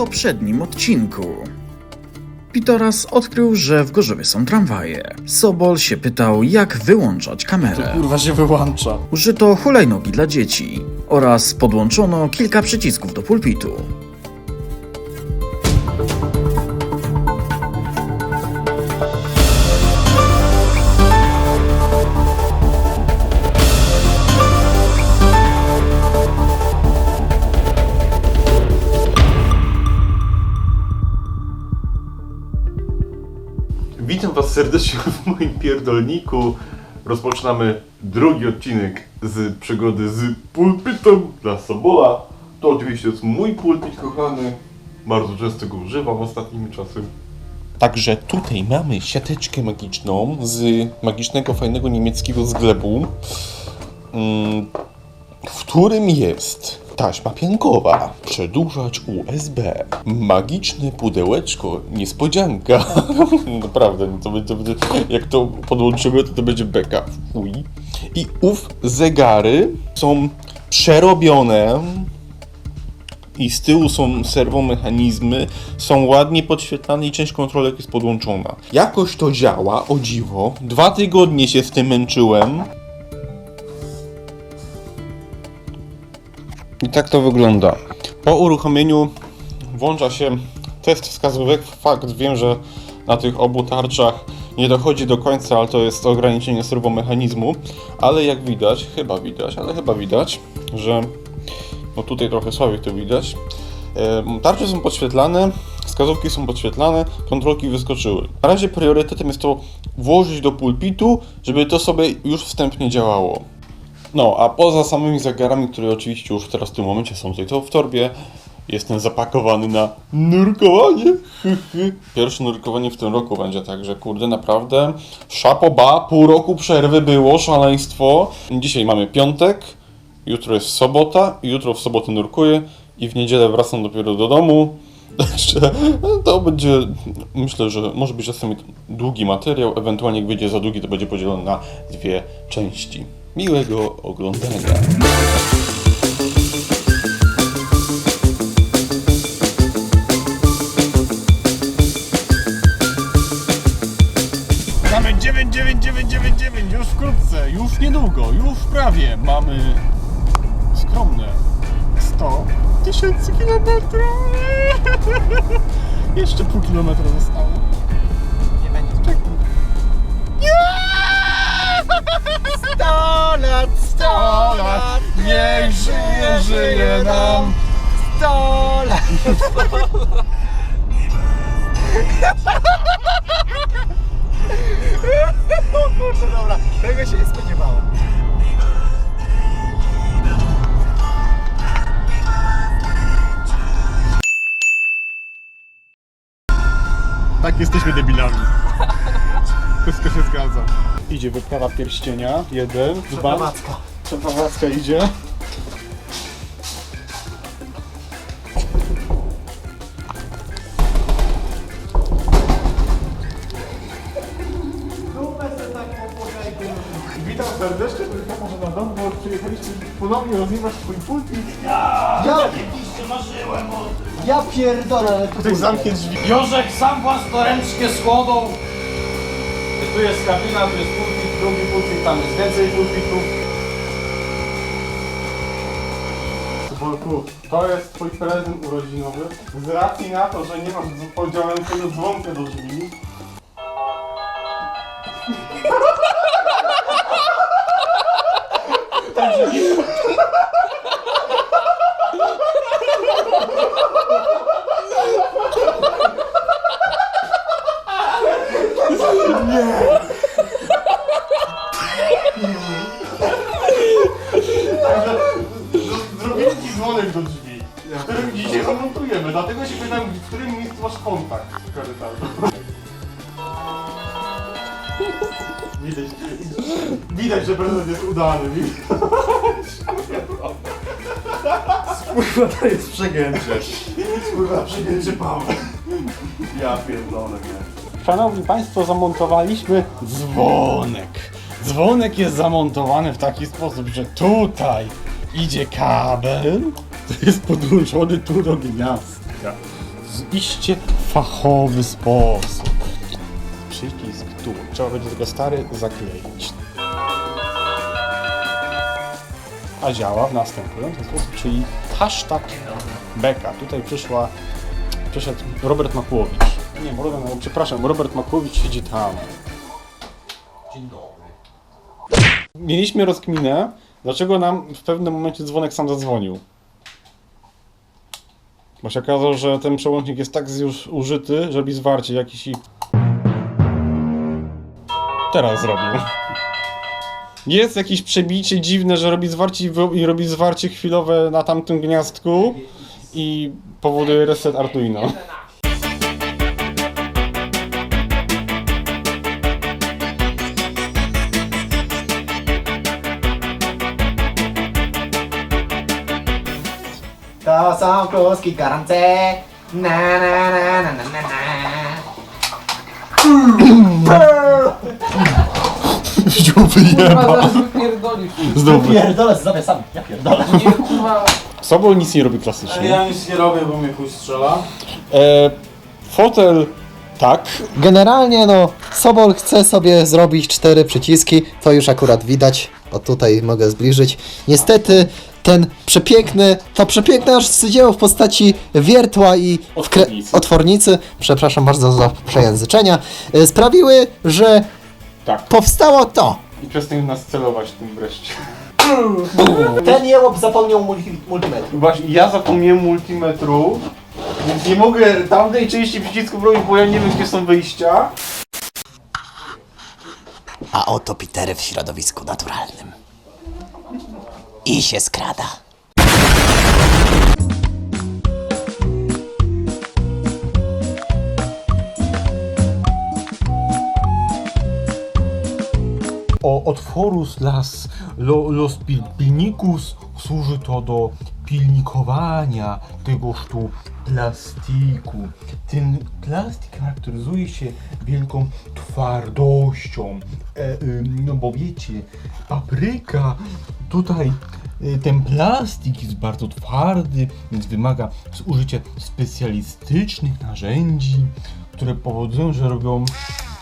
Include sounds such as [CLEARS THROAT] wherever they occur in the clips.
poprzednim odcinku. Pitoras odkrył, że w Gorzowie są tramwaje. Sobol się pytał, jak wyłączać kamerę. Kurwa się wyłącza. Użyto hulajnogi dla dzieci oraz podłączono kilka przycisków do pulpitu. Witam Was serdecznie w moim pierdolniku. Rozpoczynamy drugi odcinek z przygody z pulpitem dla Sobola. To oczywiście jest mój pulpit kochany. Bardzo często go używam ostatnimi czasy. Także tutaj mamy siateczkę magiczną z magicznego, fajnego niemieckiego sklepu, mm, w którym jest taśma piankowa, przedłużacz USB, magiczne pudełeczko, niespodzianka. [LAUGHS] Naprawdę, no to będzie, jak to podłączymy, to to będzie beka. Fuj. I ów zegary są przerobione i z tyłu są serwomechanizmy, są ładnie podświetlane i część kontrolek jest podłączona. Jakoś to działa, o dziwo. Dwa tygodnie się z tym męczyłem. I tak to wygląda. Po uruchomieniu włącza się test wskazówek. Fakt, wiem, że na tych obu tarczach nie dochodzi do końca, ale to jest ograniczenie serwomechanizmu. Ale jak widać, chyba widać, ale chyba widać, że no tutaj trochę słabiej to widać. Tarcze są podświetlane, wskazówki są podświetlane, kontrolki wyskoczyły. Na razie priorytetem jest to włożyć do pulpitu, żeby to sobie już wstępnie działało. No, a poza samymi zegarami, które oczywiście już teraz w tym momencie są tutaj to w torbie, jestem zapakowany na nurkowanie. [LAUGHS] Pierwsze nurkowanie w tym roku będzie, także kurde, naprawdę szapoba, pół roku przerwy było, szaleństwo. Dzisiaj mamy piątek, jutro jest sobota, jutro w sobotę nurkuję i w niedzielę wracam dopiero do domu. [LAUGHS] To będzie, myślę, że może być czasami długi materiał, ewentualnie jak wyjdzie za długi, to będzie podzielony na dwie części. Miłego oglądania. Mamy 99999 już wkrótce, już niedługo, już prawie mamy skromne 100 tysięcy kilometrów. [LAUGHS] Jeszcze pół kilometra zostało. 100 lat, 100 lat, niech żyje, żyje nam 100 lat. O kurczę, dobra, tego się nie spodziewałem. Tak, jesteśmy debilami. Wszystko się zgadza. Idzie wyprawa pierścienia, jeden, dwa. Przeprowadzka. Przeprowadzka idzie. Witam serdecznie, tylko może na dom, bo przyjechaliśmy ponownie rozwiewać twój pulpit. Ja, ja pierdolę, ale to Ktoś zamknie drzwi. Jorzek sam własnoręcznie skłodą. Tu jest kabina, tu jest pulpit, drugi pulpit, tam jest więcej pulpitów. Bolku, to jest twój prezent urodzinowy. Z racji na to, że nie masz podziałającego dzwonka do drzwi. Widać. kurwa to jest przegięcie. Kurwa, przyjęcie Paweł. Ja pierdolę, nie. Szanowni Państwo, zamontowaliśmy dzwonek. Dzwonek jest zamontowany w taki sposób, że tutaj idzie kabel, to jest podłączony tu do gniazdka. w iście fachowy sposób. Przycisk tu. Trzeba będzie tego stary zakleić. A działa w następujący sposób, czyli hashtag beka. Tutaj przyszła, przyszedł Robert Makłowicz. Nie, Robert, no, przepraszam, Robert Makłowicz siedzi tam. Dzień dobry. Mieliśmy rozkminę, dlaczego nam w pewnym momencie dzwonek sam zadzwonił. Bo się okazało, że ten przełącznik jest tak już użyty, że robi zwarcie jakieś i... Teraz zrobił. Jest jakieś przebicie dziwne, że robi zwarcie i robi zwarcie chwilowe na tamtym gniazdku i powoduje reset Arduino. To są kluski gorące. Na na na na na na na. Wziął wyjeba. Znowu. Pierdolę sobie sam, ja pierdolę. Sobol nic nie robi klasycznie. Ja nic nie robię, bo mnie chuj strzela. E, fotel tak, Generalnie no, Sobol chce sobie zrobić cztery przyciski, to już akurat widać, o tutaj mogę zbliżyć. Niestety ten przepiękny, to przepiękne aż dzieło w postaci wiertła i wkre- Otwornicy. otwornicy, przepraszam bardzo za przejęzyczenia, y, sprawiły, że tak. powstało to. I przestań nas celować tym wreszcie. [LAUGHS] Ten jełop zapomniał multi, multimetr. Właśnie, ja zapomniałem multimetru, więc nie mogę tamtej części przycisków robić, bo ja nie wiem, gdzie są wyjścia. A oto Pitery w środowisku naturalnym. I się skrada. Otworus las lo, los pil, służy to do pilnikowania tegoż tu plastiku. Ten plastik charakteryzuje się wielką twardością. E, ym, no bo wiecie, papryka tutaj y, ten plastik jest bardzo twardy, więc wymaga użycia specjalistycznych narzędzi, które powodują, że robią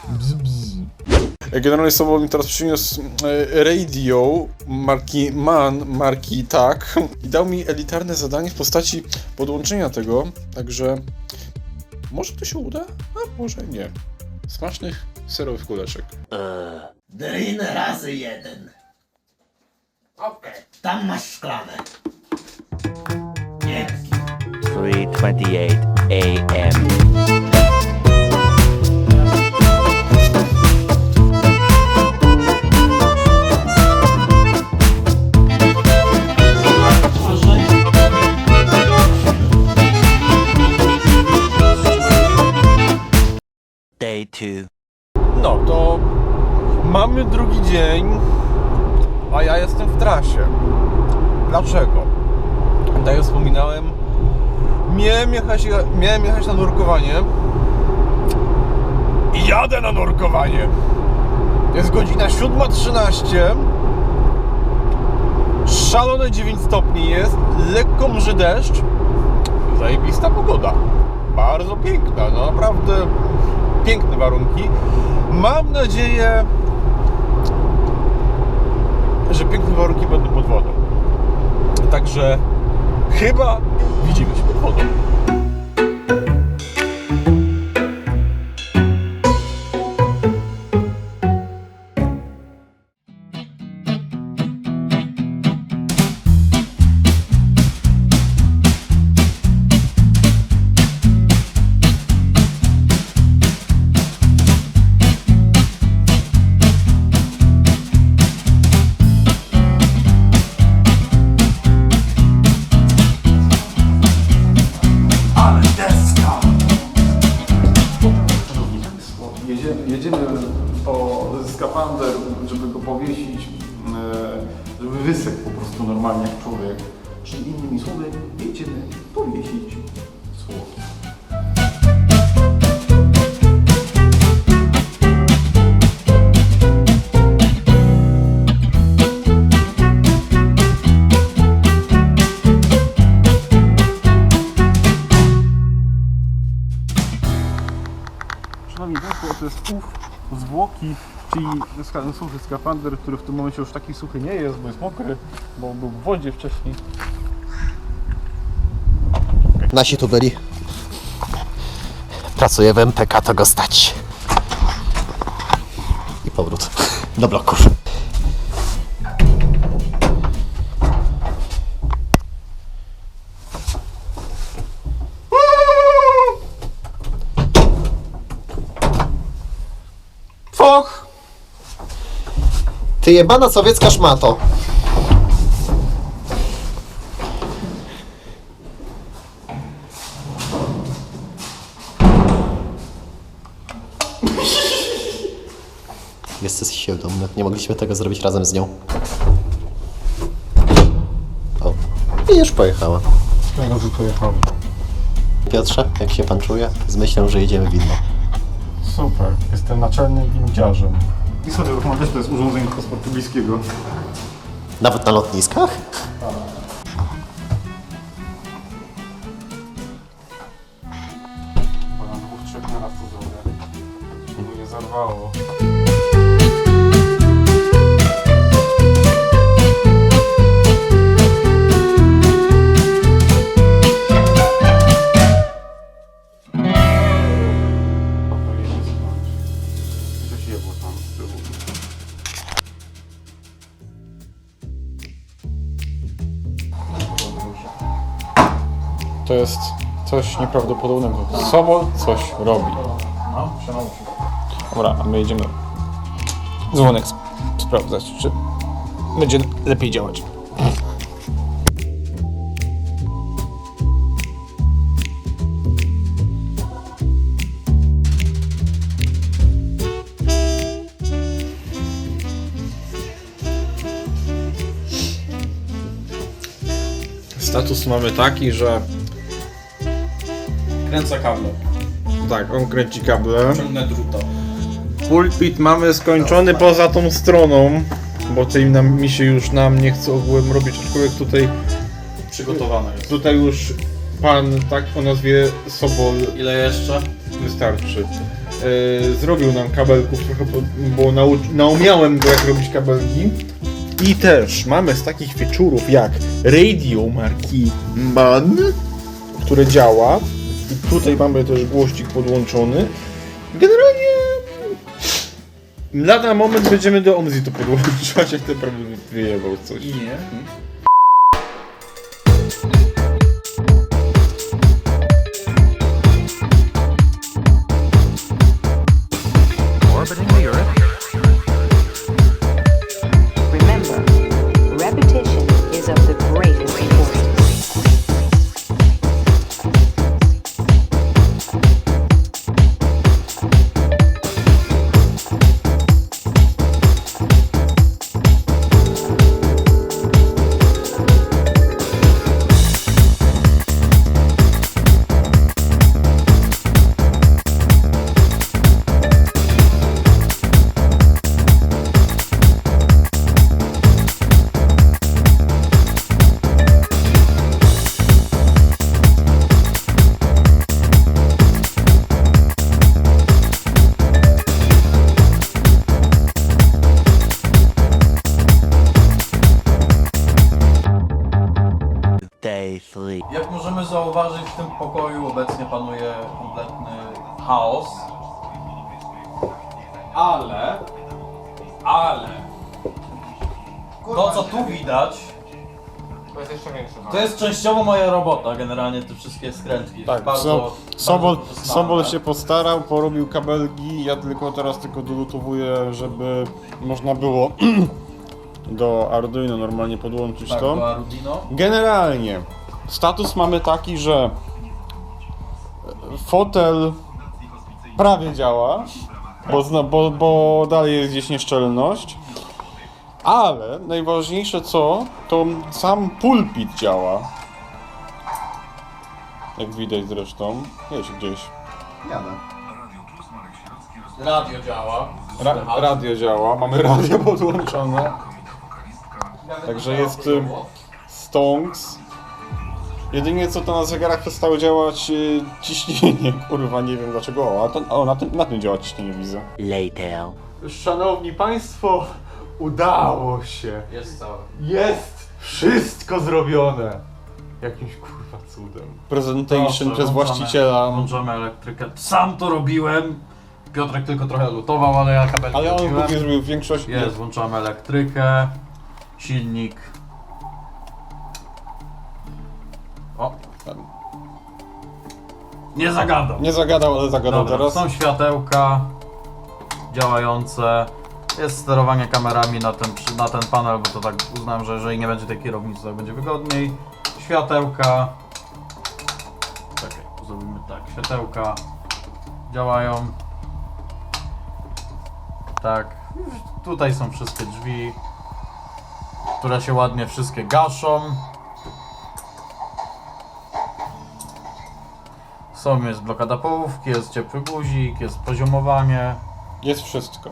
bzz, bzz. Generalnie sobą mi teraz przyniósł e, radio marki MAN, marki TAK i dał mi elitarne zadanie w postaci podłączenia tego, także może to się uda, a może nie. Smacznych serowych kuleczek. Drin razy jeden. Okej. Tam masz szklanę. Dzięki. 3:28 a.m. Dlaczego? Tak jak wspominałem, miałem jechać, miałem jechać na nurkowanie i jadę na nurkowanie. Jest godzina 7.13. Szalone 9 stopni jest, lekko mrzy deszcz. Zajebista pogoda. Bardzo piękna, no naprawdę piękne warunki. Mam nadzieję, że piękne warunki będą pod wodą. Także chyba widzimy się pod wodą. normalnie jak człowiek. Czyli innymi słowy, wiecie, powiesić słowo. Szanowni Państwo, to jest ów zwłoki czyli ska- suchy skafander, który w tym momencie już taki suchy nie jest, bo jest mokry, bo był w wodzie wcześniej. Nasi tu byli. Pracuję w MPK, to go stać. I powrót do bloków. Ty jebana sowiecka szmato. Jesteś się dumny. Nie mogliśmy tego zrobić razem z nią. O. I już pojechała. Teraz pojechałem. Piotrze, jak się pan czuje? Z myślą, że jedziemy widmo. Super, jestem naczelnym windziarzem. I sobie uruchomić też to jest urządzenie transportu bliskiego. Nawet na lotniskach? Bo na dwóch, trzech naraz to zrobię. Żeby nie zarwało. To jest coś nieprawdopodobnego. Sobol coś robi. Dobra, a my jedziemy dzwonek sp- sprawdzać, czy będzie lepiej działać. Status mamy taki, że Kręcę kable. tak, on kręci kable. Ciągnę druta. Pulpit mamy skończony poza tą stroną, bo tej nam, mi się już nam nie chce ogółem robić, aczkolwiek tutaj, Przygotowane jest. tutaj już pan tak o nazwie Sobol Ile jeszcze? wystarczy. E, zrobił nam kabelków trochę, bo, bo naucz, naumiałem go jak robić kabelki. I też mamy z takich wieczórów jak radio marki MAN, które działa. Tutaj mamy też głośnik podłączony. Generalnie lada moment będziemy do Omzi to podłączać, jak ten problem wyjebał coś. Nie. Panuje kompletny chaos. Ale, ale, to co tu widać, To jest jeszcze większy. to jest częściowo moja robota, generalnie te wszystkie skrętki. Tak, bardzo, so, bardzo Sobol. Sobol się postarał, porobił kabelki, ja tylko teraz tylko dolutowuję, żeby można było [CLEARS THROAT] do Arduino normalnie podłączyć tak, to. do Arduino. Generalnie status mamy taki, że fotel prawie działa, bo, zna, bo, bo dalej jest gdzieś nieszczelność. Ale najważniejsze co, to sam pulpit działa. Jak widać zresztą. Jest gdzieś. Jadę. Radio działa. Ra radio działa, mamy [LAUGHS] radio podłączone. Także jest y, Stonks. Jedynie co to na zegarach przestało działać y, ciśnienie, [LAUGHS] kurwa, nie wiem dlaczego. O, a to, o na, tym, na tym działa ciśnienie, widzę. Later. Szanowni Państwo, udało się. Jest cały. Jest wszystko zrobione. Jakimś kurwa cudem. Presentation Proszę, przez włączamy- właściciela. Włączamy elektrykę. Sam to robiłem. Piotrek tylko trochę lutował, ale ja kabel Ale on głównie zrobił większość. Jest, włączamy elektrykę, silnik. Nie zagadał. Nie zagadał, ale zagadał Dobra, teraz. są światełka działające. Jest sterowanie kamerami na ten, przy- na ten panel, bo to tak uznałem, że jeżeli nie będzie tej kierownicy, to będzie wygodniej. Światełka. Czekaj, zrobimy tak. Światełka działają. Tak. Tutaj są wszystkie drzwi, które się ładnie wszystkie gaszą. Są, jest blokada połówki, jest ciepły guzik, jest poziomowanie. Jest wszystko.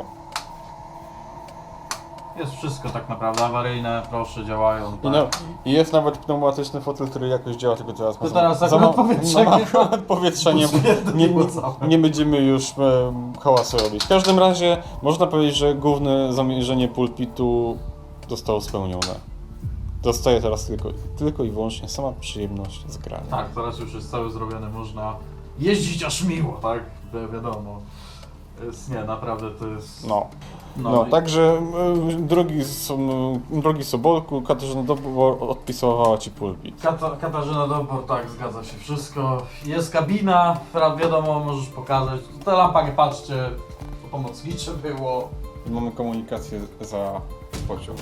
Jest wszystko tak naprawdę awaryjne, proszę, działają. I, Tak. no, I jest nawet pneumatyczny fotel, który jakoś działa, tylko teraz ma [LAUGHS] To teraz za, akurat ma- powietrze ma nie- akurat powietrza nie, nie, nie, nie będziemy już e, hałasu robić. W każdym razie można powiedzieć, że główne zamierzenie pulpitu zostało spełnione. Dostaje teraz tylko, tylko i wyłącznie sama przyjemność z grania. Tak, teraz już jest cały zrobiony, można jeździć aż miło, tak? Wi- wiadomo. Jest, nie, naprawdę to jest... No. No, No, i- także y, drogi, Som- drogi Sobolku, Katarzyna Dobor odpisywała ci pulpit. Kata, Katarzyna Dobor, tak, zgadza się wszystko. Jest kabina, pra- wiadomo, możesz pokazać. Ta lampa, nie patrzcie, to pomocnicze było. Mamy komunikację za pociąg.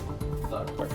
Tak. Tak.